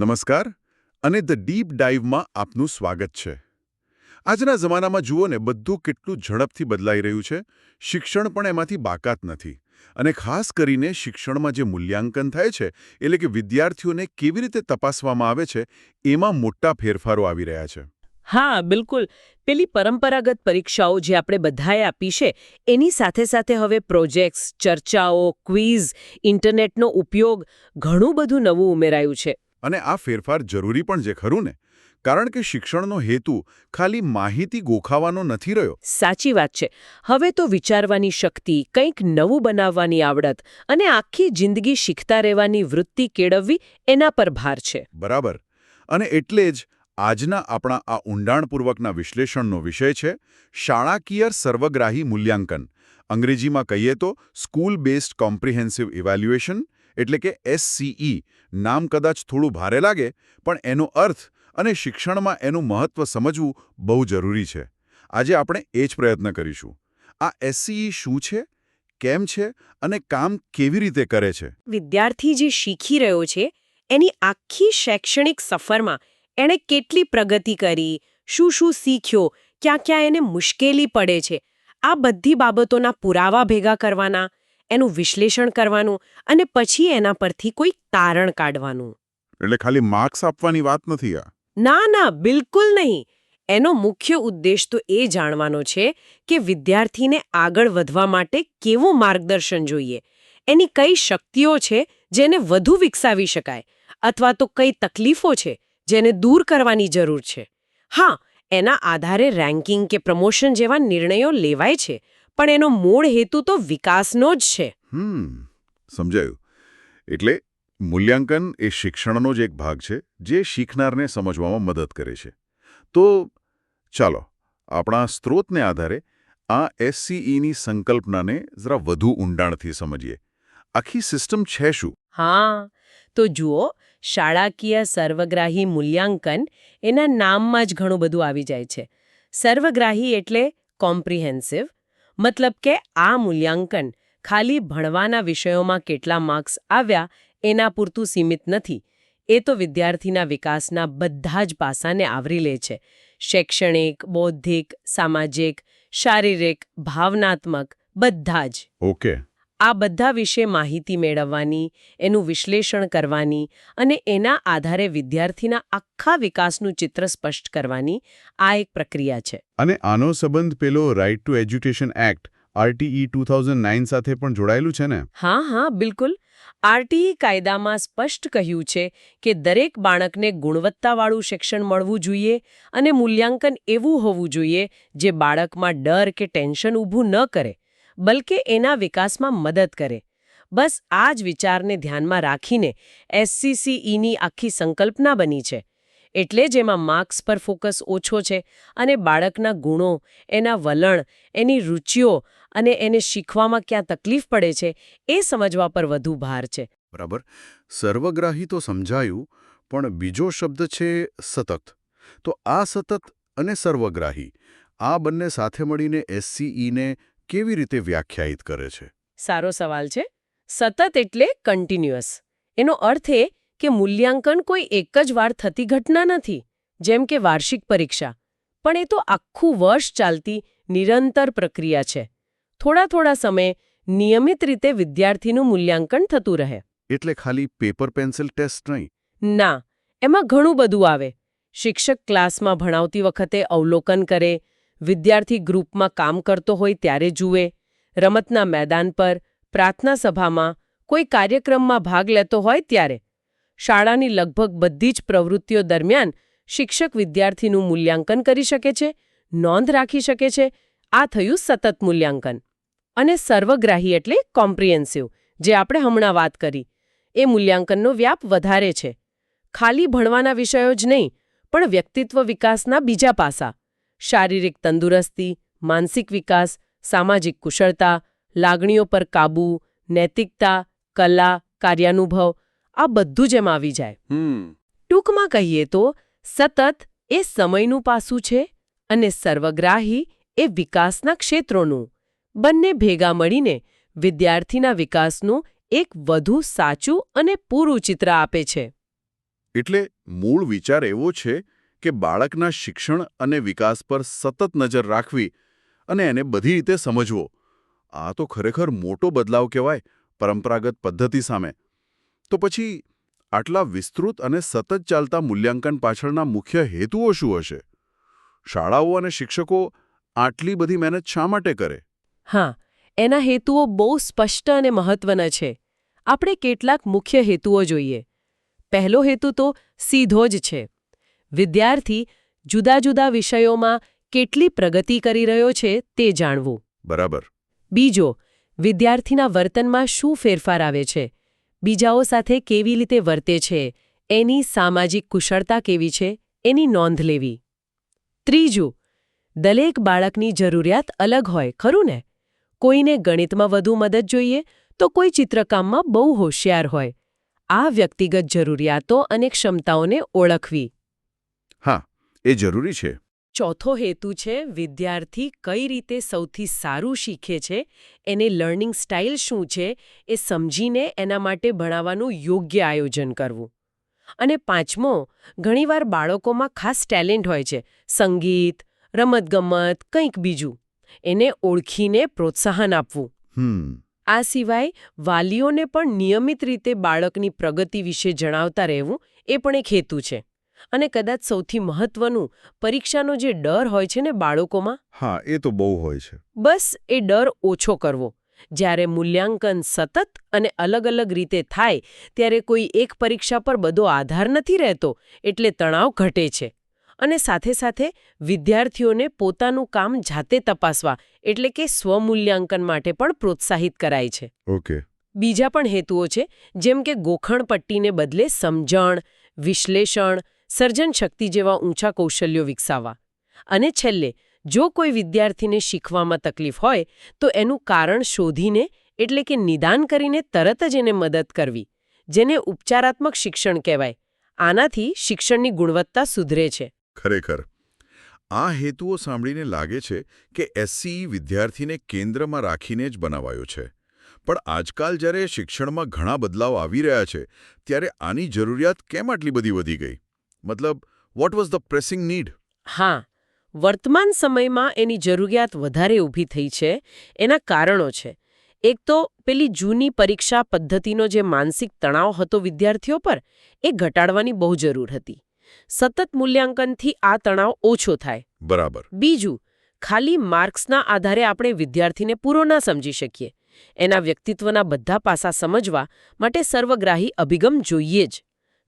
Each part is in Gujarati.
નમસ્કાર અને ધ ડીપ ડાઇવમાં આપનું સ્વાગત છે. આજના જમાનામાં જુઓ ને, બધું કેટલું ઝડપથી બદલાઈ રહ્યું છે. શિક્ષણ પણ એમાંથી બાકાત નથી અને ખાસ કરીને શિક્ષણમાં જે મૂલ્યાંકન થાય છે, એટલે કે વિદ્યાર્થીઓને કેવી રીતે તપાસવામાં આવે છે, એમાં મોટા ફેરફારો આવી રહ્યા છે. હા, બિલકુલ. પેલી પરંપરાગત પરીક્ષાઓ જે આપણે બધાએ આપી છે, એની સાથે સાથે હવે પ્રોજેક્ટ્સ, ચર્ચાઓ, ક્વિઝ, ઇન્ટરનેટનો ઉપયોગ ઘણું બધું નવું ઉમેરાયું છે. અને આ ફેરફાર જરૂરી પણ છે ખરું ને? કારણ કે શિક્ષણનો હેતુ ખાલી માહિતી ગોખાવાનો નથી રહ્યો. સાચી વાત છે. હવે તો વિચારવાની શક્તિ કંઈક નવું બનાવવાની આવડત અને આખી જિંદગી શીખતા રહેવાની વૃત્તિ કેળવવી એના પર ભાર છે. બરાબર. અને એટલે જ આજના આપણા આ ઊંડાણપૂર્વકના વિશ્લેષણનો વિષય છે શાળાકીય સર્વગ્રાહી મૂલ્યાંકન. અંગ્રેજીમાં કહીએ તો સ્કૂલ બેઝડ કોમ્પ્રિહેન્સિવ ઇવેલ્યુએશન એટલે કે એસસીઈ નામ કદાચ થોડું ભારે લાગે, પણ એનો અર્થ અને શિક્ષણમાં એનું મહત્વ સમજવું બહુ જરૂરી છે. આજે આપણે એ જ પ્રયત્ન કરીશું. આ એસસીઈ શું છે? કેમ છે? અને કામ કેવી રીતે કરે છે? વિદ્યાર્થી જે શીખી રહ્યો છે, એની આખી શૈક્ષણિક સફરમાં એણે કેટલી પ્રગતિ કરી, શું શું શીખ્યો, ક્યાં ક્યાં એને મુશ્કેલી પડે છે, આ બધી બાબતોના પુરાવા ભેગા કરવાના એનું વિશ્લેષણ કરવાનું અને પછી એના પરથી કોઈ તારણ કાઢવાનું. એટલે ખાલી માર્ક્સ આપવાની વાત નથી આ? ના ના બિલકુલ નહીં. એનો મુખ્ય ઉદ્દેશ તો એ જાણવાનો છે કે વિદ્યાર્થીને આગળ વધવા માટે કેવું માર્ગદર્શન જોઈએ. એની કઈ શક્તિઓ છે જેને વધુ વિકસાવી શકાય અથવા તો કઈ તકલીફો છે જેને દૂર કરવાની જરૂર છે. હા એના આધારે રેન્કિંગ કે પ્રમોશન જેવા નિર્ણયો લેવાય છે પણ એનો મૂળ હેતુ તો વિકાસનો જ છે. હમ સમજાયું. એટલે મૂલ્યાંકન એ શિક્ષણનો જ એક ભાગ છે જે શીખનારને સમજવામાં મદદ કરે છે. તો ચાલો આપણા સ્ત્રોતને આધારે આ એસસીઈની સંકલ્પનાને જરા વધુ ઊંડાણથી સમજીએ. આખી સિસ્ટમ છે શું? હા તો જુઓ શાળાકીય સર્વગ્રાહી મૂલ્યાંકન એના નામમાં જ ઘણું બધું આવી જાય છે. સર્વગ્રાહી એટલે કોમ્પ્રિહેન્સિવ મતલબ કે આ મૂલ્યાંકન ખાલી ભણવાના વિષયોમાં કેટલા માર્ક્સ આવ્યા એના પૂરતું સીમિત નથી. એ તો વિદ્યાર્થીના વિકાસના બધા જ પાસાને આવરી લે છે. શૈક્ષણિક, બૌદ્ધિક, સામાજિક, શારીરિક, ભાવનાત્મક, બધા જ. ઓકે. આ બધા વિશે માહિતી મેળવવાની એનું વિશ્લેષણ કરવાની અને એના આધારે વિદ્યાર્થીના આખા વિકાસનું ચિત્ર સ્પષ્ટ કરવાની આ એક પ્રક્રિયા છે. અને આનો સંબંધ પેલો right to education act RTE two સાથે પણ જોડાયેલું છે ને? હા હા બિલકુલ. આરટીઈ કાયદામાં સ્પષ્ટ કહ્યું છે કે દરેક બાળકને ગુણવત્તાવાળું શિક્ષણ મળવું જોઈએ અને મૂલ્યાંકન એવું હોવું જોઈએ જે બાળકમાં ડર કે ટેન્શન ઊભું ન કરે. બલકે એના વિકાસમાં મદદ કરે. બસ આ જ વિચારને ધ્યાનમાં રાખીને એસસીસીઈની આખી સંકલ્પના બની છે. એટલે જ એમાં માર્ક્સ પર ફોકસ ઓછો છે અને બાળકના ગુણો, એના વલણ, એની રુચિઓ અને એને શીખવામાં ક્યાં તકલીફ પડે છે એ સમજવા પર વધુ ભાર છે. બરાબર. સર્વગ્રાહી તો સમજાયું, પણ બીજો શબ્દ છે સતત. તો આ સતત અને સર્વગ્રાહી, આ બંને સાથે મળીને એસસીઈને કેવી રીતે વ્યાખ્યાયિત કરે છે? સારો સવાલ છે. સતત એટલે કન્ટિન્યુઅસ એનો અર્થ એ કે મૂલ્યાંકન કોઈ એક જ વાર થતી ઘટના નથી જેમ કે વાર્ષિક પરીક્ષા. પણ એ તો આખું વર્ષ ચાલતી નિરંતર પ્રક્રિયા છે. થોડા થોડા સમયે નિયમિત રીતે વિદ્યાર્થીનું મૂલ્યાંકન થતું રહે. એટલે ખાલી પેપર પેન્સિલ ટેસ્ટ નહીં? ના એમાં ઘણું બધું આવે. શિક્ષક ક્લાસમાં ભણાવતી વખતે અવલોકન કરે વિદ્યાર્થી ગ્રુપમાં કામ કરતો હોય ત્યારે જુએ, રમતના મેદાન પર, પ્રાર્થના સભામાં, કોઈ કાર્યક્રમમાં ભાગ લેતો હોય ત્યારે. શાળાની લગભગ બધી જ પ્રવૃત્તિઓ દરમિયાન શિક્ષક વિદ્યાર્થીનું મૂલ્યાંકન કરી શકે છે, નોંધ રાખી શકે છે, આ થયું સતત મૂલ્યાંકન. અને સર્વગ્રાહી એટલે કોમ્પ્રિહેન્સિવ, જે આપણે હમણાં વાત કરી. એ મૂલ્યાંકનનો વ્યાપ વધારે છે. ખાલી ભણવાના વિષયો જ નહીં, પણ વ્યક્તિત્વ વિકાસના બીજા પાસા. શારીરિક તંદુરસ્તી માનસિક વિકાસ સામાજિક કુશળતા લાગણીઓ પર કાબૂ નૈતિકતા કલા કાર્યાનુભવ આ બધું જ એમ આવી જાય. ટૂંકમાં કહીએ તો સતત એ સમયનું પાસું છે અને સર્વગ્રાહી એ વિકાસના ક્ષેત્રોનું. બંને ભેગા મળીને વિદ્યાર્થીના વિકાસનું એક વધુ સાચું અને પૂરું ચિત્ર આપે છે. એટલે મૂળ વિચાર એવો છે કે બાળકના શિક્ષણ અને વિકાસ પર સતત નજર રાખવી અને એને બધી રીતે સમજવો. આ તો ખરેખર મોટો બદલાવ કહેવાય પરંપરાગત પદ્ધતિ સામે. તો પછી, આટલા વિસ્તૃત અને સતત ચાલતા મૂલ્યાંકન પાછળના મુખ્ય હેતુઓ શું હશે? શાળાઓ અને શિક્ષકો આટલી બધી મહેનત શા માટે કરે? હા, એના હેતુઓ બહુ સ્પષ્ટ અને મહત્વના છે. આપણે કેટલાક મુખ્ય હેતુઓ જોઈએ. પહેલો હેતુ તો સીધો જ છે. વિદ્યાર્થી જુદા જુદા વિષયોમાં કેટલી પ્રગતિ કરી રહ્યો છે તે જાણવું. બરાબર. બીજો વિદ્યાર્થીના વર્તનમાં શું ફેરફાર આવે છે? બીજાઓ સાથે કેવી રીતે વર્તે છે? એની સામાજિક કુશળતા કેવી છે? એની નોંધ લેવી. ત્રીજું દરેક બાળકની જરૂરિયાત અલગ હોય ખરું ને? કોઈને ગણિતમાં વધુ મદદ જોઈએ તો કોઈ ચિત્રકામમાં બહુ હોશિયાર હોય. આ વ્યક્તિગત જરૂરિયાતો અને ક્ષમતાઓને ઓળખવી. હા એ જરૂરી છે. ચોથો હેતુ છે વિદ્યાર્થી કઈ રીતે સૌથી સારું શીખે છે એને લર્નિંગ સ્ટાઇલ શું છે એ સમજીને એના માટે ભણાવવાનું યોગ્ય આયોજન કરવું. અને પાંચમો ઘણીવાર બાળકોમાં ખાસ ટેલેન્ટ હોય છે સંગીત રમતગમત કંઈક બીજું. એને ઓળખીને પ્રોત્સાહન આપવું. આ સિવાય વાલીઓને પણ નિયમિત રીતે બાળકની પ્રગતિ વિશે જણાવતા રહેવું એ પણ એક હેતુ છે. અને કદાચ સૌથી મહત્વનું પરીક્ષાનો જે ડર હોય છે ને બાળકોમાં? હા એ તો બહુ હોય છે. બસ એ ડર ઓછો કરવો. જ્યારે મૂલ્યાંકન સતત અને અલગ અલગ રીતે થાય ત્યારે કોઈ એક પરીક્ષા પર બધો આધાર નથી રહેતો એટલે તણાવ ઘટે છે. અને સાથે સાથે વિદ્યાર્થીઓને પોતાનું કામ જાતે તપાસવા એટલે કે સ્વમૂલ્યાંકન માટે પણ પ્રોત્સાહિત કરાય છે. ઓકે. બીજા પણ હેતુઓ છે જેમ કે ગોખણપટ્ટીને બદલે સમજણ વિશ્લેષણ સર્જન શક્તિ જેવા ઊંચા કૌશલ્યો વિકસાવવા. અને છેલ્લે, જો કોઈ વિદ્યાર્થીને શીખવામાં તકલીફ હોય, તો એનું કારણ શોધીને, એટલે કે નિદાન કરીને તરત જ એને મદદ કરવી, જેને ઉપચારાત્મક શિક્ષણ કહેવાય. આનાથી શિક્ષણની ગુણવત્તા સુધરે છે. ખરેખર. આ હેતુઓ સાંભળીને લાગે છે કે એસસીઈ વિદ્યાર્થીને કેન્દ્રમાં રાખીને જ બનાવાયો છે. પણ આજકાલ જ્યારે શિક્ષણમાં ઘણા બદલાવ આવી રહ્યા છે, ત્યારે આની જરૂરિયાત કેમ આટલી બધી વધી ગઈ? મતલબ what was the pressing need હા વર્તમાન સમયમાં એની જરૂરિયાત વધારે ઊભી થઈ છે એના કારણો છે. એક તો પેલી જૂની પરીક્ષા પદ્ધતિનો જે માનસિક તણાવ હતો વિદ્યાર્થીઓ પર એ ઘટાડવાની બહુ જરૂર હતી. સતત મૂલ્યાંકનથી આ તણાવ ઓછો થાય. બરાબર. બીજું ખાલી માર્ક્સના આધારે આપણે વિદ્યાર્થીને પૂરો ના સમજી શકીએ. એના વ્યક્તિત્વના બધા પાસા સમજવા માટે સર્વગ્રાહી અભિગમ જોઈએ જ.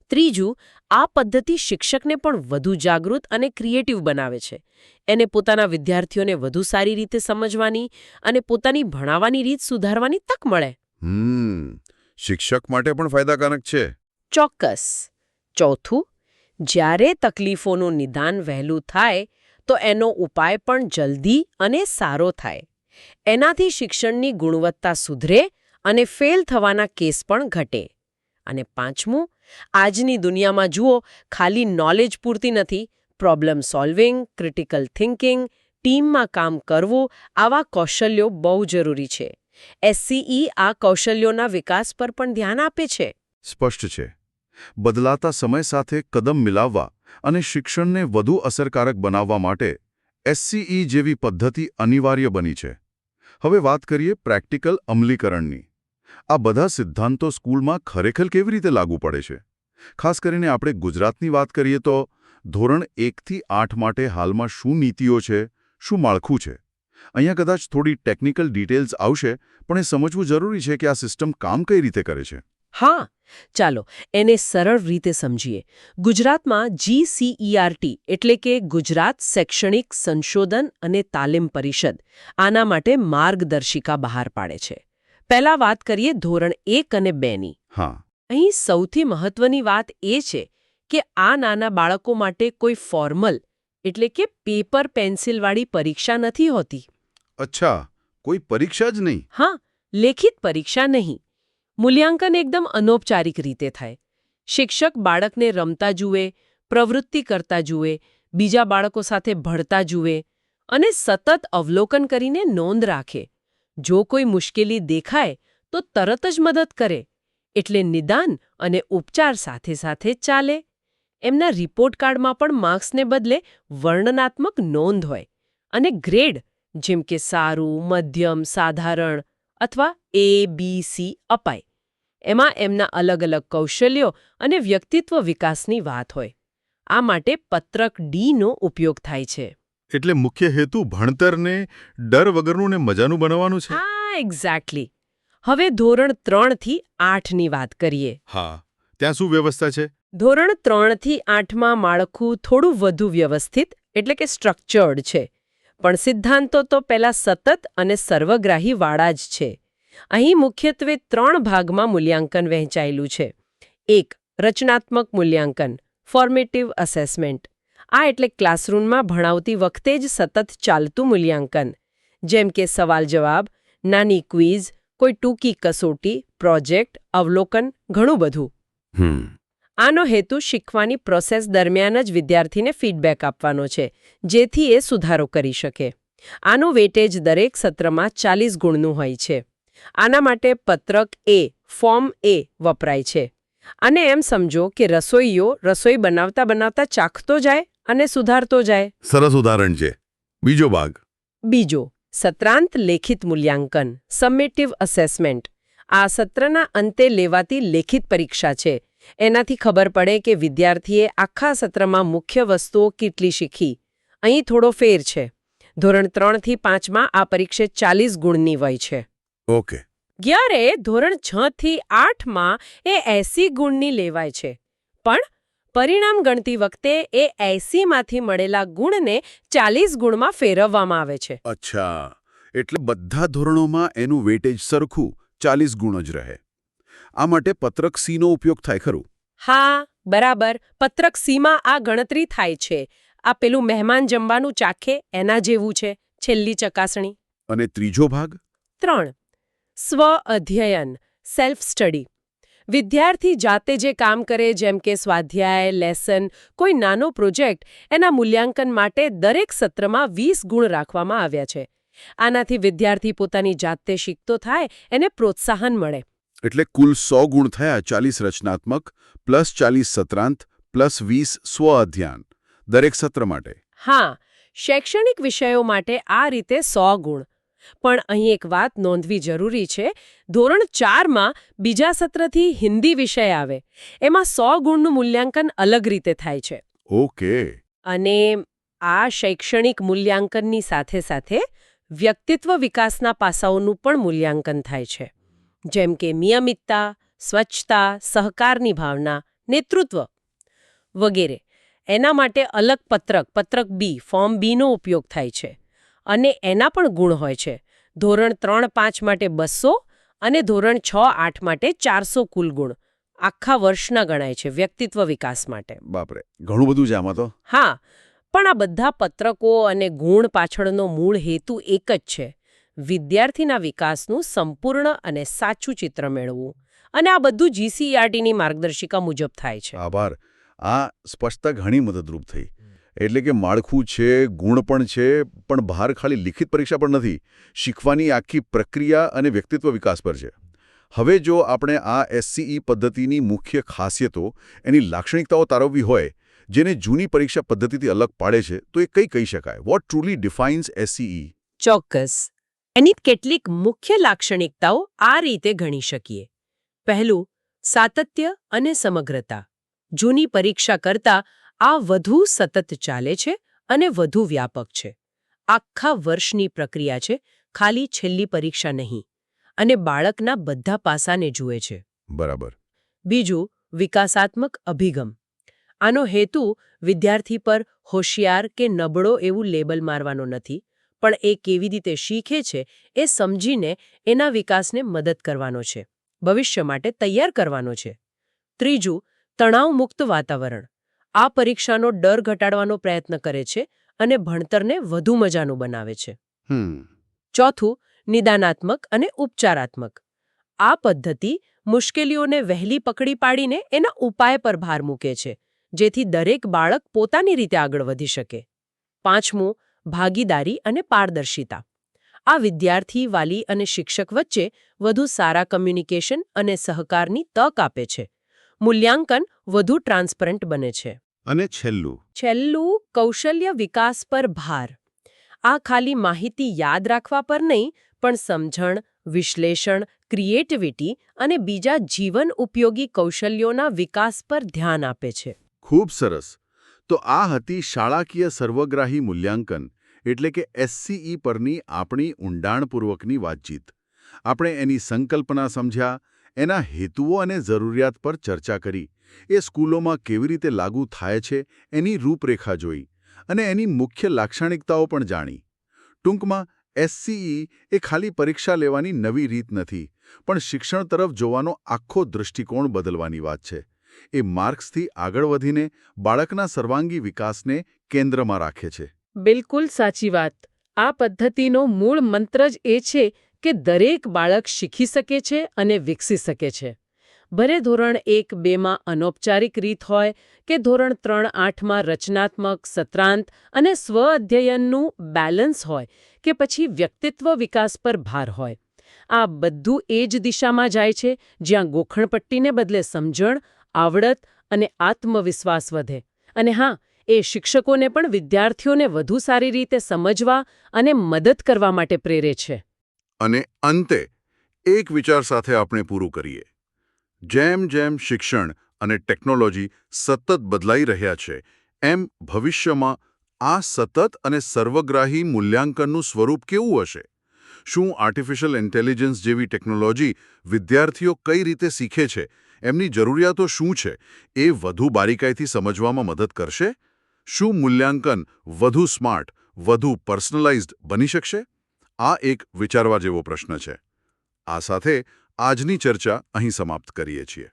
ત્રીજું આ પદ્ધતિ શિક્ષકને પણ વધુ જાગૃત અને ક્રિએટિવ બનાવે છે. એને પોતાના વિદ્યાર્થીઓને વધુ સારી રીતે સમજવાની અને પોતાની ભણાવવાની રીત સુધારવાની તક મળે. હમ શિક્ષક માટે પણ ફાયદાકારક છે. ચોક્કસ. ચોથું જ્યારે તકલીફોનું નિદાન વહેલું થાય તો એનો ઉપાય પણ જલ્દી અને સારો થાય. એનાથી શિક્ષણની ગુણવત્તા સુધરે અને ફેલ થવાના કેસ પણ ઘટે. અને પાંચમું, આજની દુનિયામાં જુઓ, ખાલી નોલેજ પૂરતી નથી પ્રોબ્લેમ સોલ્વિંગ ક્રિટિકલ થિંકિંગ ટીમમાં કામ કરવું, આવા કૌશલ્યો બહુ જરૂરી છે. એસસીઈ આ કૌશલ્યોના વિકાસ પર પણ ધ્યાન આપે છે. સ્પષ્ટ છે. બદલાતા સમય સાથે કદમ મિલાવવા અને શિક્ષણને વધુ અસરકારક બનાવવા માટે એસસીઈ જેવી પદ્ધતિ અનિવાર્ય બની છે. હવે વાત કરીએ પ્રેક્ટિકલ અમલીકરણની. આ બધા સિદ્ધાંતો સ્કૂલમાં ખરેખર કેવી રીતે લાગુ પડે છે? ખાસ કરીને આપણે ગુજરાતની વાત કરીએ તો ધોરણ એકથી આઠ માટે હાલમાં શું નીતિઓ છે, શું માળખું છે? અહીંયા કદાચ થોડી ટેકનિકલ ડિટેલ્સ આવશે, પણ એ સમજવું જરૂરી છે કે આ સિસ્ટમ કામ કઈ રીતે કરે છે. હા, ચાલો, એને સરળ રીતે સમજીએ. ગુજરાતમાં જીસીઈઆરટી એટલે કે ગુજરાત શૈક્ષણિક સંશોધન અને તાલીમ પરિષદ, આના માટે માર્ગદર્શિકા બહાર પાડે છે. પહેલા વાત કરીએ ધોરણ એક અને બેની હા. અહીં સૌથી મહત્વની વાત એ છે કે આ નાના બાળકો માટે કોઈ ફોર્મલ એટલે કે પેપર પેન્સિલવાળી પરીક્ષા નથી હોતી. અચ્છા કોઈ પરીક્ષા જ નહીં? હા લેખિત પરીક્ષા નહીં. મૂલ્યાંકન એકદમ અનૌપચારિક રીતે થાય. શિક્ષક બાળકને રમતા જુએ પ્રવૃત્તિ કરતા જુએ બીજા બાળકો સાથે ભળતા જુએ અને સતત અવલોકન કરીને નોંધ રાખે. જો કોઈ મુશ્કેલી દેખાય, તો તરત જ મદદ કરે. એટલે નિદાન અને ઉપચાર સાથે સાથે ચાલે. એમના રિપોર્ટ કાર્ડમાં પણ માર્ક્સને બદલે વર્ણનાત્મક નોંધ હોય અને ગ્રેડ, જેમ કે સારું, મધ્યમ, સાધારણ અથવા એ બી સી અપાય. એમાં એમના અલગ અલગ કૌશલ્યો અને વ્યક્તિત્વ વિકાસની વાત હોય. આ માટે પત્રક ડીનો ઉપયોગ થાય છે. એટલે મુખ્ય હેતુ ભણતરને ડર વગરનું ને મજાનું બનાવવાનું છે? હા એક્ઝેક્ટલી હવે ધોરણ ત્રણથી આઠની વાત કરીએ. હા ત્યાં શું વ્યવસ્થા છે? ધોરણ ત્રણથી આઠમાં માળખું થોડું વધુ વ્યવસ્થિત એટલે કે સ્ટ્રક્ચર્ડ છે. પણ સિદ્ધાંતો તો પહેલા સતત અને સર્વગ્રાહી વાળા જ છે. અહીં મુખ્યત્વે ત્રણ ભાગમાં મૂલ્યાંકન વહેંચાયેલું છે. એક રચનાત્મક મૂલ્યાંકન ફોર્મેટિવ અસેસમેન્ટ આ એટલે ક્લાસરૂમમાં ભણાવતી વખતે જ સતત ચાલતું મૂલ્યાંકન. જેમ કે સવાલ જવાબ નાની ક્વિઝ કોઈ ટૂંકી કસોટી પ્રોજેક્ટ અવલોકન ઘણું બધું. આનો હેતુ શીખવાની પ્રોસેસ દરમિયાન જ વિદ્યાર્થીને ફીડબેક આપવાનો છે જેથી એ સુધારો કરી શકે. આનું વેટેજ દરેક સત્રમાં ચાલીસ ગુણનું હોય છે. આના માટે પત્રક એ ફોર્મ એ વપરાય છે. અને એમ સમજો કે રસોઈયો રસોઈ બનાવતા બનાવતા ચાખતો જાય અને સુધારતો જાય. સરસ ઉદાહરણ છે. બીજો ભાગ. બીજો સત્રાંત લેખિત મૂલ્યાંકન સબમિટિવ અસેસમેન્ટ આ સત્રના અંતે લેવાતી લેખિત પરીક્ષા છે. એનાથી ખબર પડે કે વિદ્યાર્થીએ આખા સત્રમાં મુખ્ય વસ્તુઓ કેટલી શીખી. અહીં થોડો ફેર છે. ધોરણ ત્રણથી પાંચમાં આ પરીક્ષે ચાલીસ ગુણની હોય છે. ઓકે. જ્યારે ધોરણ છ થી આઠમાં એ એસી ગુણની લેવાય છે. પણ પરિણામ ગણતી વખતે એ એસીમાંથી મળેલા ગુણને ચાલીસ ગુણમાં ફેરવવામાં આવે છે. અચ્છા. એટલે બધા ધોરણોમાં એનું વેટેજ સરખું ચાલીસ ગુણ જ રહે. આ માટે પત્રક સીનો ઉપયોગ થાય ખરું? હા બરાબર. પત્રક સીમાં આ ગણતરી થાય છે. આ પેલું મહેમાન જમવાનું ચાખે એના જેવું છે. છેલ્લી ચકાસણી. અને ત્રીજો ભાગ? ત્રણ. સ્વ અધ્યયન સેલ્ફ સ્ટડી વિદ્યાર્થી જાતે જે કામ કરે જેમ કે સ્વાધ્યાય લેસન કોઈ નાનો પ્રોજેક્ટ એના મૂલ્યાંકન માટે દરેક સત્રમાં વીસ ગુણ રાખવામાં આવ્યા છે. આનાથી વિદ્યાર્થી પોતાની જાતે શીખતો થાય એને પ્રોત્સાહન મળે. એટલે કુલ સો ગુણ થયા ચાલીસ રચનાત્મક પ્લસ ચાલીસ સત્રાંત પ્લસ વીસ સ્વ અધ્યયન દરેક સત્ર માટે. હા શૈક્ષણિક વિષયો માટે આ રીતે સો ગુણ. પણ અહીં એક વાત નોંધવી જરૂરી છે. ધોરણ ચારમાં બીજા સત્રથી હિન્દી વિષય આવે. એમાં સો ગુણનું મૂલ્યાંકન અલગ રીતે થાય છે. ઓકે. અને આ શૈક્ષણિક મૂલ્યાંકનની સાથે સાથે વ્યક્તિત્વ વિકાસના પાસાઓનું પણ મૂલ્યાંકન થાય છે. જેમ કે નિયમિતતા સ્વચ્છતા સહકારની ભાવના નેતૃત્વ વગેરે. એના માટે અલગ પત્રક પત્રક બી ફોર્મ બીનો ઉપયોગ થાય છે. અને એના પણ ગુણ હોય છે. ધોરણ ત્રણ પાંચ માટે બસો અને ધોરણ છ આઠ માટે ચારસો કુલ ગુણ. આખા વર્ષના ગણાય છે વ્યક્તિત્વ વિકાસ માટે. બાપરે ઘણું બધું છે આમાં તો. હા પણ આ બધા પત્રકો અને ગુણ પાછળનો મૂળ હેતુ એક જ છે. વિદ્યાર્થીના વિકાસનું સંપૂર્ણ અને સાચું ચિત્ર મેળવવું. અને આ બધું જીસીઈઆરટીની માર્ગદર્શિકા મુજબ થાય છે. આભાર. આ સ્પષ્ટતા ઘણી મદદરૂપ થઈ. એટલે કે માળખું છે, ગુણ પણ છે, પણ બહાર ખાલી લિખિત પરીક્ષા પણ નથી. શીખવાની આખી પ્રક્રિયા અને વ્યક્તિત્વ વિકાસ પર છે. હવે જો આપણે આ એસસીઈ પદ્ધતિની મુખ્ય ખાસિયતો, એની લાક્ષણિકતાઓ તારવવી હોય, જેને જૂની પરીક્ષા પદ્ધતિથી અલગ પાડે છે, તો એ કઈ કહી શકાય. વોટ ટ્રુલી ડિફાઇન્સ એસસીઈ ચોક્કસ. એની કેટલીક મુખ્ય લાક્ષણિકતાઓ આ રીતે ગણી શકીએ. પહેલું, સાતત્ય અને સમગ્રતા. જૂની પરીક્ષા કરતાં આ વધુ સતત ચાલે છે અને વધુ વ્યાપક છે. આખા વર્ષની પ્રક્રિયા છે ખાલી છેલ્લી પરીક્ષા નહીં અને બાળકના બધા પાસાને જુએ છે. બરાબર. બીજું વિકાસાત્મક અભિગમ. આનો હેતુ વિદ્યાર્થી પર હોશિયાર કે નબળો એવું લેબલ મારવાનો નથી પણ એ કેવી રીતે શીખે છે એ સમજીને એના વિકાસને મદદ કરવાનો છે ભવિષ્ય માટે તૈયાર કરવાનો છે. ત્રીજું તણાવમુક્ત વાતાવરણ. આ પરીક્ષાનો ડર ઘટાડવાનો પ્રયત્ન કરે છે અને ભણતરને વધુ મજાનું બનાવે છે. ચોથું નિદાનાત્મક અને ઉપચારાત્મક. આ પદ્ધતિ મુશ્કેલીઓને વહેલી પકડી પાડીને એના ઉપાય પર ભાર મૂકે છે જેથી દરેક બાળક પોતાની રીતે આગળ વધી શકે. પાંચમું ભાગીદારી અને પારદર્શિતા. આ વિદ્યાર્થી વાલી અને શિક્ષક વચ્ચે વધુ સારા કમ્યુનિકેશન અને સહકારની તક આપે છે. મૂલ્યાંકન વધુ ટ્રાન્સપરન્ટ બને છે. અને છેલ્લું. છેલ્લું કૌશલ્ય વિકાસ પર ભાર. આ ખાલી માહિતી યાદ રાખવા પર નહીં પણ સમજણ વિશ્લેષણ ક્રિએટિવિટી અને બીજા જીવન ઉપયોગી કૌશલ્યોના વિકાસ પર ધ્યાન આપે છે. ખૂબ સરસ. તો આ હતી શાળાકીય સર્વગ્રાહી મૂલ્યાંકન એટલે કે એસસીઈ પરની આપણી ઊંડાણપૂર્વકની વાતચીત. આપણે એની સંકલ્પના સમજ્યા એના હેતુઓ અને જરૂરિયાત પર ચર્ચા કરી. એ સ્કૂલોમાં કેવી રીતે લાગુ થાય છે એની રૂપરેખા જોઈ અને એની મુખ્ય લાક્ષણિકતાઓ પણ જાણી. ટૂંકમાં એસસીઈ એ ખાલી પરીક્ષા લેવાની નવી રીત નથી, પણ શિક્ષણ તરફ જોવાનો આખો દૃષ્ટિકોણ બદલવાની વાત છે. એ માર્ક્સથી આગળ વધીને બાળકના સર્વાંગી વિકાસને કેન્દ્રમાં રાખે છે. બિલકુલ સાચી વાત. આ પદ્ધતિનો મૂળ મંત્ર જ એ છે કે દરેક બાળક શીખી શકે છે અને વિકસી શકે છે. ભલે ધોરણ એક બેમાં અનૌપચારિક રીત હોય કે ધોરણ ત્રણ આઠમાં રચનાત્મક, સત્રાંત અને સ્વ અધ્યયનનું બેલેન્સ હોય કે પછી વ્યક્તિત્વ વિકાસ પર ભાર હોય. આ બધું એ જ દિશામાં જાય છે જ્યાં ગોખણપટ્ટીને બદલે સમજણ, આવડત અને આત્મવિશ્વાસ વધે. અને હા, એ શિક્ષકોને પણ વિદ્યાર્થીઓને વધુ સારી રીતે સમજવા અને મદદ કરવા માટે પ્રેરે છે. અને અંતે એક વિચાર સાથે આપણે પૂરું કરીએ. જેમ જેમ શિક્ષણ અને ટેકનોલોજી સતત બદલાઈ રહ્યા છે, એમ ભવિષ્યમાં આ સતત અને સર્વગ્રાહી મૂલ્યાંકનનું સ્વરૂપ કેવું હશે? શું આર્ટિફિશિયલ ઇન્ટેલિજન્સ જેવી ટેકનોલોજી વિદ્યાર્થીઓ કઈ રીતે શીખે છે? એમની જરૂરિયાતો શું છે? એ વધુ બારીકાઈથી સમજવામાં મદદ કરશે? શું મૂલ્યાંકન વધુ સ્માર્ટ, વધુ પર્સનલાઇઝ્ડ બની શકશે? આ એક વિચારવા જેવો પ્રશ્ન છે. આ સાથે આજની ચર્ચા અહીં સમાપ્ત કરીએ છીએ.